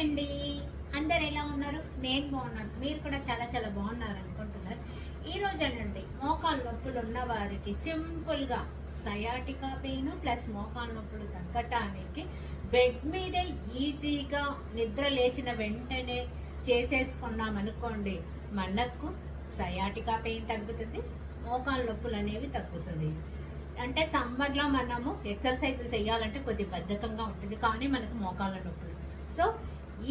అండి అందరు ఎలా ఉన్నారు? నేను బాగున్నాను. మీరు కూడా చాలా చాలా బాగున్నారు అనుకుంటున్నారు. ఈ రోజు అండి మోకాలు నొప్పులు ఉన్న వారికి సింపుల్గా సయాటికా పెయిన్ ప్లస్ మోకాలు నొప్పులు తగ్గటానికి బెడ్ మీద ఈజీగా నిద్ర లేచిన వెంటనే చేసేసుకున్నాం అనుకోండి మనకు సయాటికా పెయిన్ తగ్గుతుంది మోకాలు నొప్పులు అనేవి తగ్గుతుంది. అంటే సమ్మర్లో మనము ఎక్సర్సైజులు చేయాలంటే కొద్ది బద్ధకంగా ఉంటుంది కానీ మనకు మోకాళ్ళ నొప్పులు. సో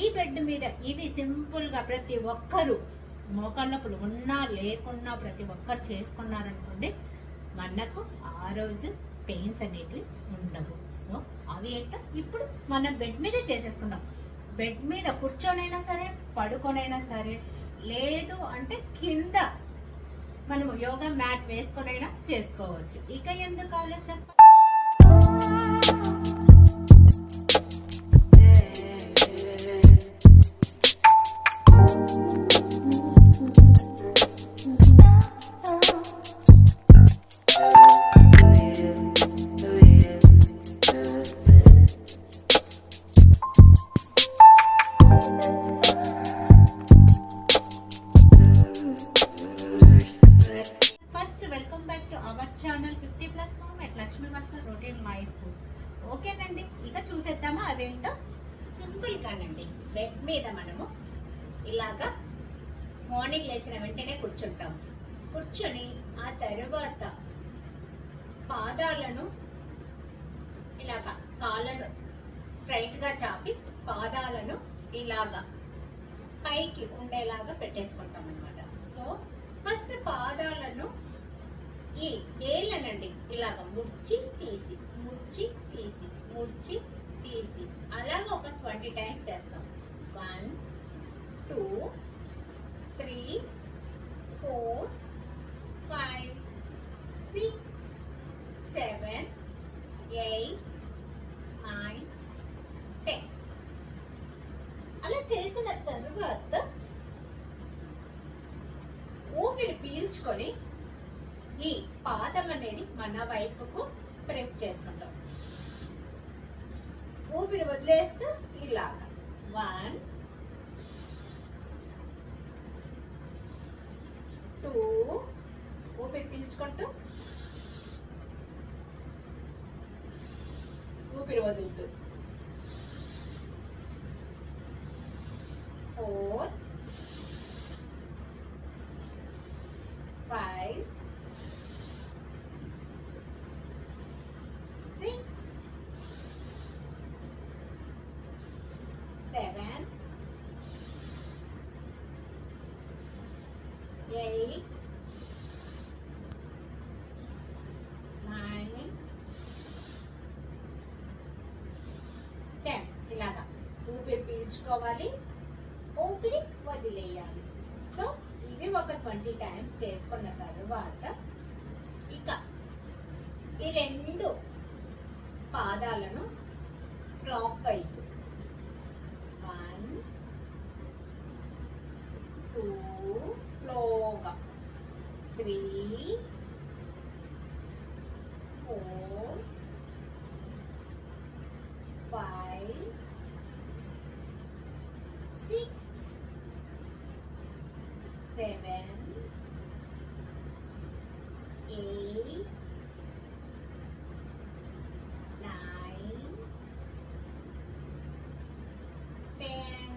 ఈ బెడ్ మీద ఇవి సింపుల్గా ప్రతి ఒక్కరూ మోకాళ్ళప్పులు ఉన్నా లేకున్నా ప్రతి ఒక్కరు చేసుకున్నారనుకోండి మనకు ఆ రోజు పెయిన్స్ అనేటివి ఉండవు. సో అవి ఏంటో ఇప్పుడు మనం బెడ్ మీదే చేసేసుకుందాం. బెడ్ మీద కూర్చొనైనా సరే పడుకొనైనా సరే లేదు అంటే కింద మనము యోగా మ్యాట్ వేసుకొనైనా చేసుకోవచ్చు. ఇక ఎందుకు ఆలోచన ఏంటో అవేంటో సింపుల్ బెడ్ మీద మనము ఇలాగా మార్నింగ్ లేచిన వెంటనే కూర్చుంటాం. కూర్చొని ఆ తరువాత పాదాలను ఇలాగా కాళ్ళను స్ట్రైట్గా చాపి పాదాలను ఇలాగా పైకి ఉండేలాగా పెట్టేసుకుంటాం అనమాట సో ఫస్ట్ పాదాలను ఈ వేళ్ళనండి ఇలాగ ముడిచి తీసి ముడిచి తీసి ముడిచి తీసి అలాగ ఒక ట్వంటీ టైమ్స్ చేస్తాం. One two three four five six seven eight nine ten. అలా చేసిన తర్వాత ఊపిరి పీల్చుకొని ఈ పాదం అనేది మన వైపుకు ప్రెస్ చేసుకుంటాం ఊపిరి వదిలేస్తూ ఇలాగా వన్ టూ ఊపిరి పీల్చుకుంటూ. ఊపిరి వదులుతూ. Four five, six, seven, eight, nine, ten. ఇలాగా ఊపిరి చేసుకోవాలి. ఊపిరి వదిలేయాలి. సో ఇవి ఒక ట్వంటీ టైమ్స్ చేసుకున్న తర్వాత ఇక ఈ రెండు పాదాలను clockwise one two slowly. Three four five six seven, eight, nine, ten.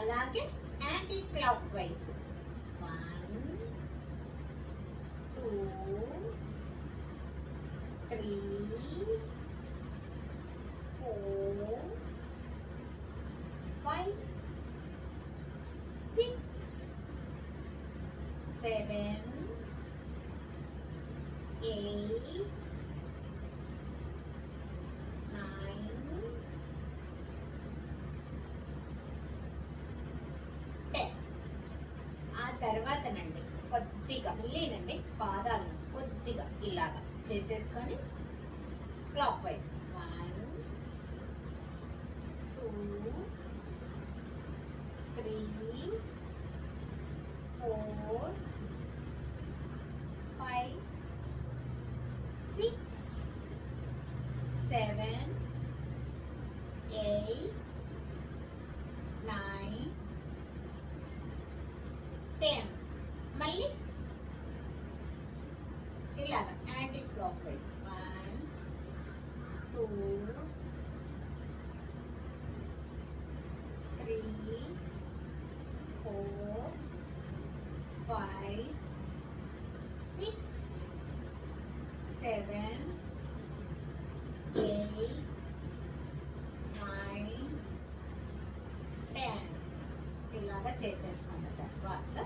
అలాగే anti clockwise one two three four five six seven, eight, nine, ten. ఆ తర్వాతనండి కొద్దిగా మళ్ళీనండి పాదాలను కొద్దిగా ఇలాగా చేసేసుకొని సెవెన్ ఎయిట్ నైన్ టెన్ ఇలాగా చేసేస్తాను తర్వాత.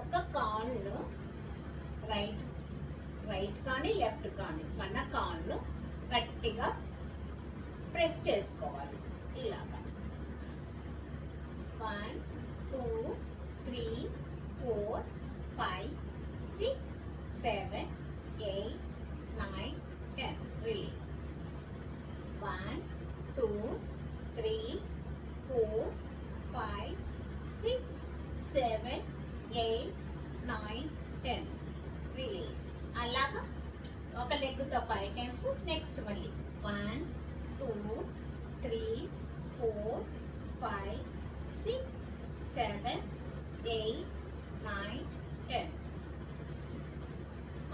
ఒక కార్న్ను రైట్ రైట్ కానీ లెఫ్ట్ కానీ మన కార్న్ను గట్టిగా ప్రెస్ చేసుకోవాలి. ఇలాగా. One two three four five six seven eight nine ten release one two three four five six seven eight nine ten release అలాగా ఒక లెగ్తో ఫైవ్ టైమ్స్ నెక్స్ట్ మళ్ళీ one two three four five six seven eight nine ten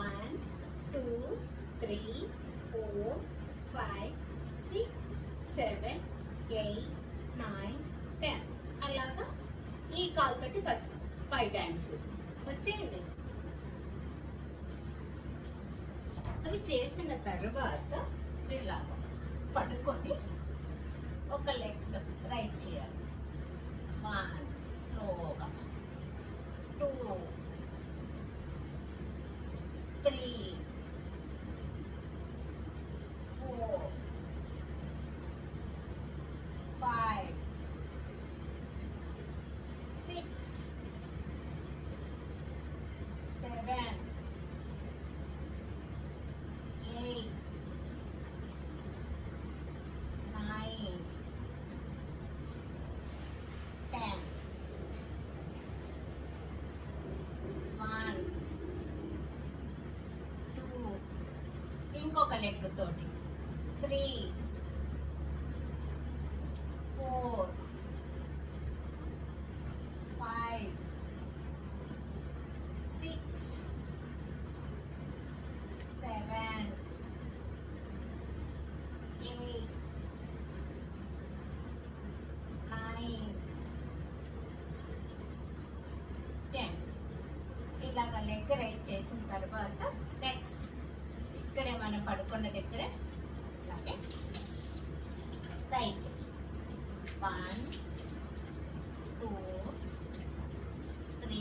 one two three four five six seven eight nine ten అలాగా ఈ కాల్తోటి five five times వచ్చేయండి. అవి చేసిన తర్వాత ఇలా పడుకొని ఒక లెగ్ రైట్ చేయాలి. One slowly two three four five six seven eight, nine, ten, one, two, ఇంకొక లెగ్ తోటి three four five six seven eight nine ten ఇలాగ లెగ్ రైజ్ చేసిన తర్వాత నెక్స్ట్ ఇక్కడే మనం పడుకున్న దగ్గర ఇలాగే side one two three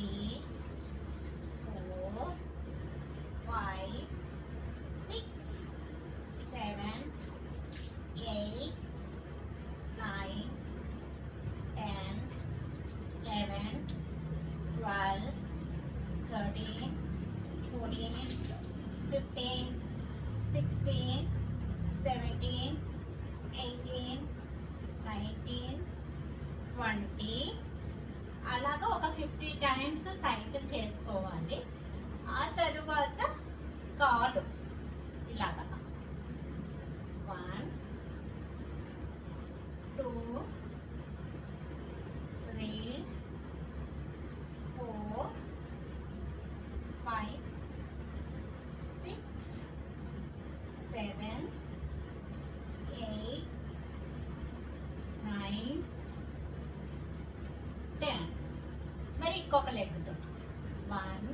four five six seven eight nine ten eleven twelve thirteen fourteen fifteen 16, 17, ఇంకొక లెగ్తో one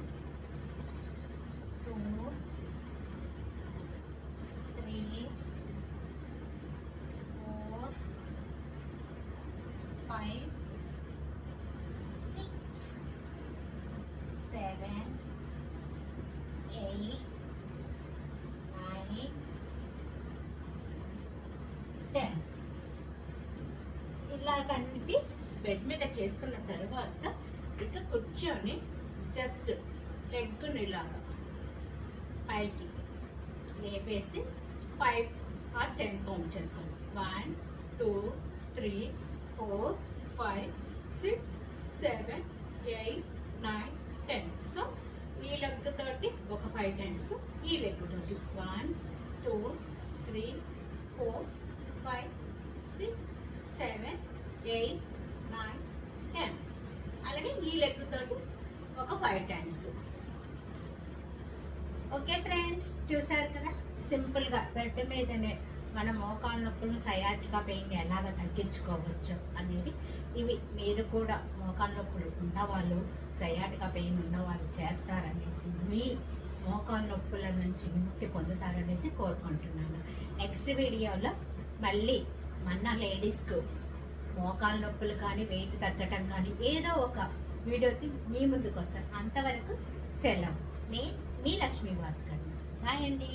two three four five six seven eight nine ten ఇలాగంటి bed మీద చేసుకున్న కూర్చొని జస్ట్ లెగ్గుని ఇలాగా పైకి లేపేసి ఫైవ్ ఆర్ టెన్ కౌంట్ చేసుకోండి one two three four five six seven eight nine ten. So ఈ లెగ్ తోటి ఒక ఫైవ్ టైమ్స్ ఈ లెగ్ తోటి. One two three four five six seven eight అలాగే ఈ లెగ్ తోటి ఒక ఫైవ్ టైమ్స్ ఓకే ఫ్రెండ్స్ చూసారు కదా? సింపుల్గా బెడ్ మీదనే మన మోకాళ్ళ నొప్పులు సయాటిగా పెయిన్ ఎలాగ తగ్గించుకోవచ్చు అనేది ఇవి మీరు కూడా మోకాళ్ళ నొప్పులు ఉన్నవాళ్ళు సయాటిగా పెయిన్ ఉన్నవాళ్ళు చేస్తారనేసి మీ మోకాళ్ళ నొప్పుల నుంచి విముక్తి పొందుతారనేసి కోరుకుంటున్నాను. నెక్స్ట్ వీడియోలో మళ్ళీ మన లేడీస్కు మోకాలు నొప్పులు కానీ వెయిట్ తగ్గటం కానీ ఏదో ఒక వీడియోకి మీ ముందుకు వస్తాను అంతవరకు సెలవు. నేను మీ లక్ష్మీ భాస్కర్. బాయ్ అండి.